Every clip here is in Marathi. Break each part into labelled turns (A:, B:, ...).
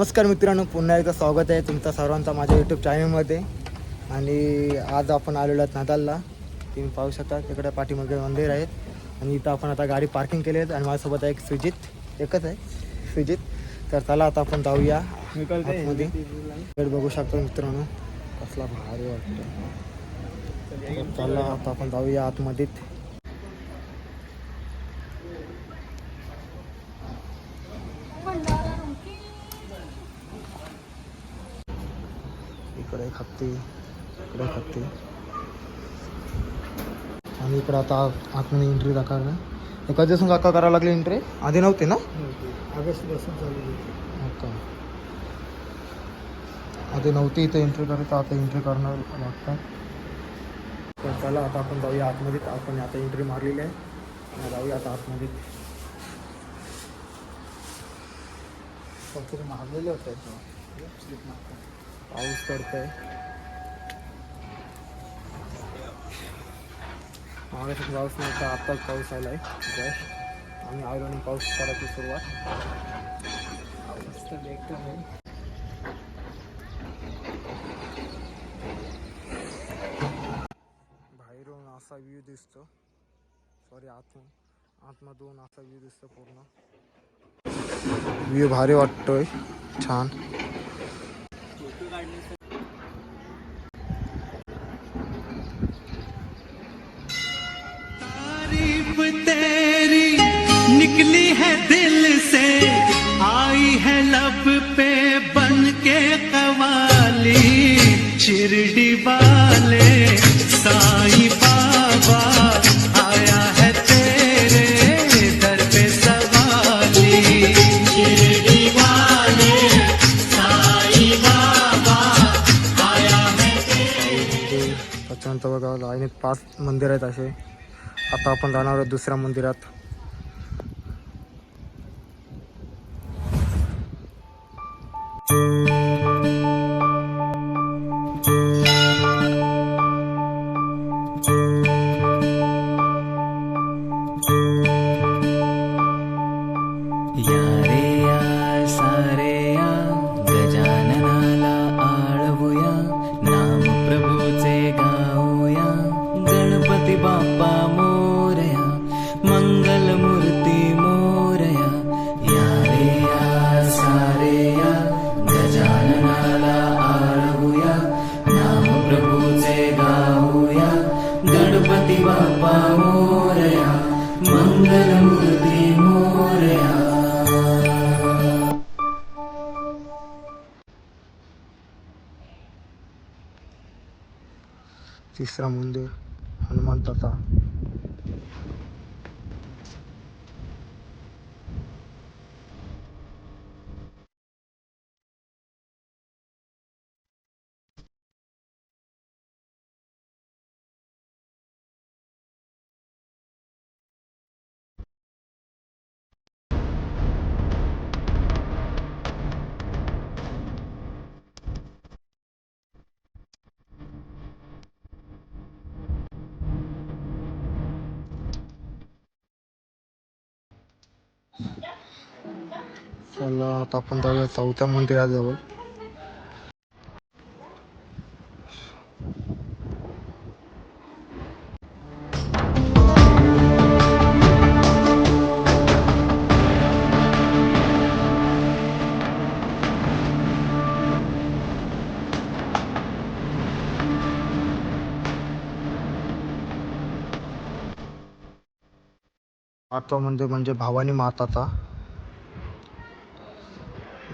A: नमस्कार मित्रांनो पुन्हा एकदा स्वागत आहे तुमचा सर्वांचा माझ्या यूट्यूब चॅनलमध्ये आणि आज आपण आलेलो आहोत नातालला तुम्ही पाहू शकता तिकडे पाठीमागे मंदिर आहेत आणि इथं आपण आता गाडी पार्किंग केली आहे आणि माझ्यासोबत आहे एक सुजित. एकच आहे सुजित. तर चला आता आपण जाऊया आतमध्ये. इकडे बघू शकतो मित्रांनो कसला भारी वाटतं चला आता आपण जाऊया आतमध्ये इकडे हत्ती इकडे हत्ती आणि इकडे आता आतमध्ये एंट्री हे कधीपासून काका करावं लागली एंट्री आधी नव्हती ना?
B: ऑगस्टपासून चालू
A: ओके. आधी नव्हती इथं एंट्री करायचं आता एंट्री करणं लागतं तर चला आता आपण जाऊया आतमध्ये आपण आता एंट्री मारलेली आहे. जाऊया आता आतमध्ये
B: काहीतरी मारलेले होते.
A: पाऊस पडतोय. महाराष्ट्रात पाऊस नव्हता आत्ताच पाऊस आलाय. जस्ट आम्ही आलो आणि पाऊस करायची सुरुवात. बाहेरून असा व्ह्यू दिसतो. सॉरी आतून. आतमधून असा व्ह्यू दिसतो पूर्ण. व्ह्यू भारी वाटतोय. छान.
C: तारीफ़ तेरी निकली है दिल से, आई है लब पे बन के कवाली, शिरडी वाले साईं
A: त्याच्यानंतर बघा पाच मंदिर आहेत असे. आता आपण जाणार आहोत दुसऱ्या मंदिरात. तिसरा मंदिर हनुमंताचा. चला आता आपण जाऊया चौथ्या मंदिराजवळ. आठवा मंदिर म्हणजे भवानी माताचा.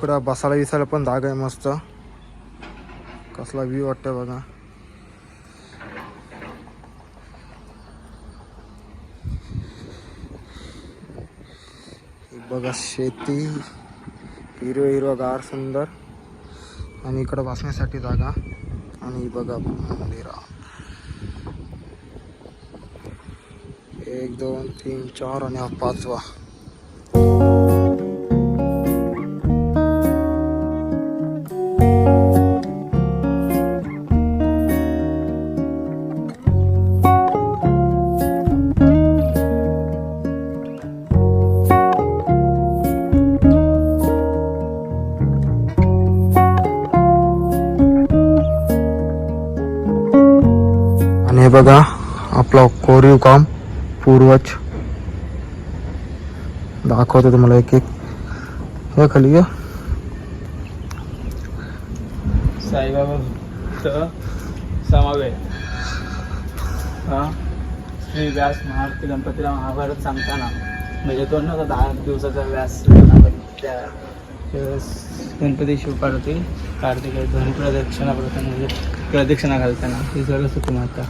A: इकडं बसायला विसायला पण जागा आहे मस्त. कसला व्ह्यू वाटतं बघा. बघा शेती हिरो हिरो गार सुंदर. आणि इकडं बसण्यासाठी जागा. आणि बघा मंदिरा. एक दोन तीन चार आणि हा पाचवा. बघा आपला कोरीव काम पूर्वज. दाखवतो तुम्हाला एक एक. हे खाली या.
D: साईबाबा भक्त समावेश श्री व्यास महारती गणपतीला महाभारत सांगताना म्हणजे तो ना दहा दिवसाचा व्यास त्या गणपती शिवपार्वती कार्तिक ध्वनी प्रदक्षिणा करताना म्हणजे प्रदक्षिणा घालताना ही सरस्वती माता.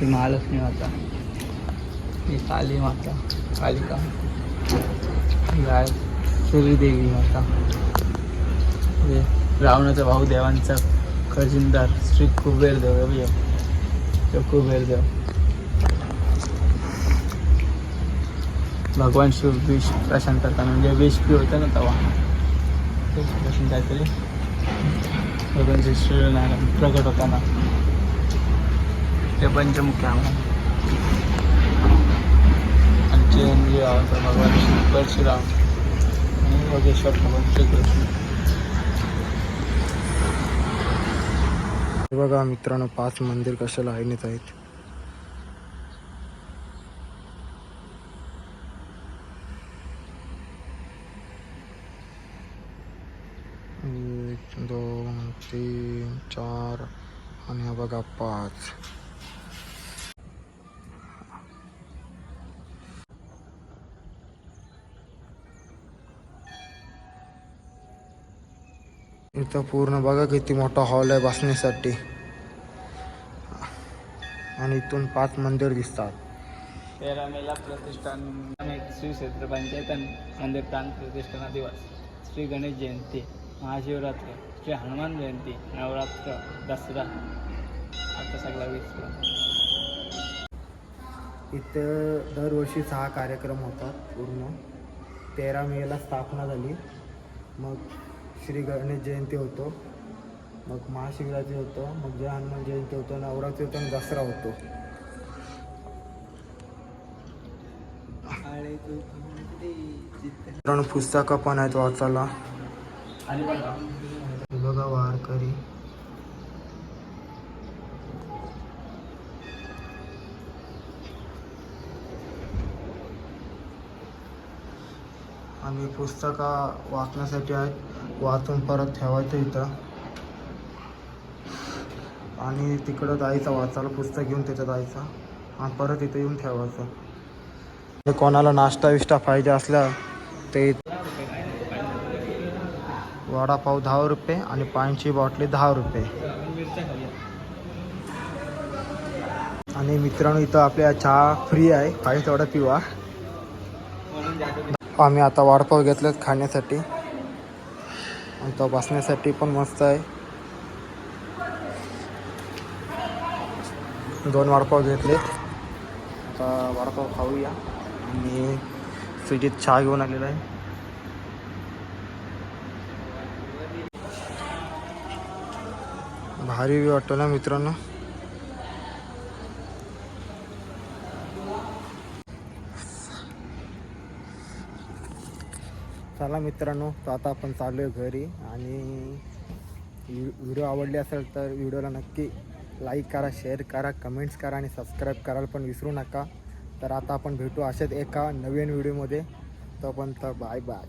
D: ही महालक्ष्मी माता. ही काली माता कालिका. गाय सूर्यदेवी माता. हे रावणाचा भाऊ देवांचा खजिनदार श्री कुबेरदेव देव कुबेरदेव भगवान शिव विष प्रशांत करताना म्हणजे विष पी होतं ना तवा. प्रशांत काहीतरी भगवान श्री श्रीनारायण प्रकट होताना. ते पंचमुखी आणि म्हणजे भगवान परशुराम आणि योगेश्वर भगवान श्रीकृष्ण.
A: बघा मित्रांनो पाच मंदिर कशा लाईनीत आहेत? एक दोन तीन चार आणि हा बघा पाच. इथं पूर्ण बघा किती मोठा हॉल आहे बसण्यासाठी. आणि इथून पाच मंदिर दिसतात.
D: तेरा मेला प्रतिष्ठान श्री क्षेत्र पंचायत मंदिर प्राण प्रतिष्ठाना दिवस श्री गणेश जयंती महाशिवरात्र श्री हनुमान जयंती नवरात्र दसरा. आता सगळा वीस
A: इथं दरवर्षी सहा कार्यक्रम होतात पूर्ण. तेरा मेला स्थापना झाली. मग श्री गणेश जयंती होतो. मग महाशिवरात्री होतं. मग जय हनुमान जयंती होतं. नवरात्री होतं आणि दसरा होतो. मित्रांनो पुस्तकं पण आहेत वाचायला. बघा वारकरी. आणि पुस्तकं वाचण्यासाठी आहेत. वाचून परत ठेवायचं इथं. आणि तिकडं जायचं वाचायला पुस्तक घेऊन तिथं जायचं. आणि परत इथं येऊन ठेवायचं. कोणाला नाश्ता विष्टा पाहिजे असला ते वडापाव दहा रुपये आणि पाण्याची बॉटली दहा रुपये. आणि मित्रांनो इथं आपल्या चहा फ्री आहे. काही तेवढा पिवा. आम्ही आता वडापाव घेतलेत खाण्यासाठी. आणि तो बसण्यासाठी पण मस्त आहे. दोन वडापाव घेतले. आता वडापाव खाऊया. आणि फ्रीजीत चहा घेऊन आलेला आहे. भारी वाटतो ना मित्रांनो. चला मित्रांनो तर आता आपण चालू आहे घरी आणि व्हिडिओ आवडले असेल तर व्हिडिओला नक्की लाईक करा शेअर करा कमेंट्स करा आणि सबस्क्राईब करायला पण विसरू नका. तर आता आपण भेटू अशाच एका नवीन व्हिडिओमध्ये तोपर्यंत बाय बाय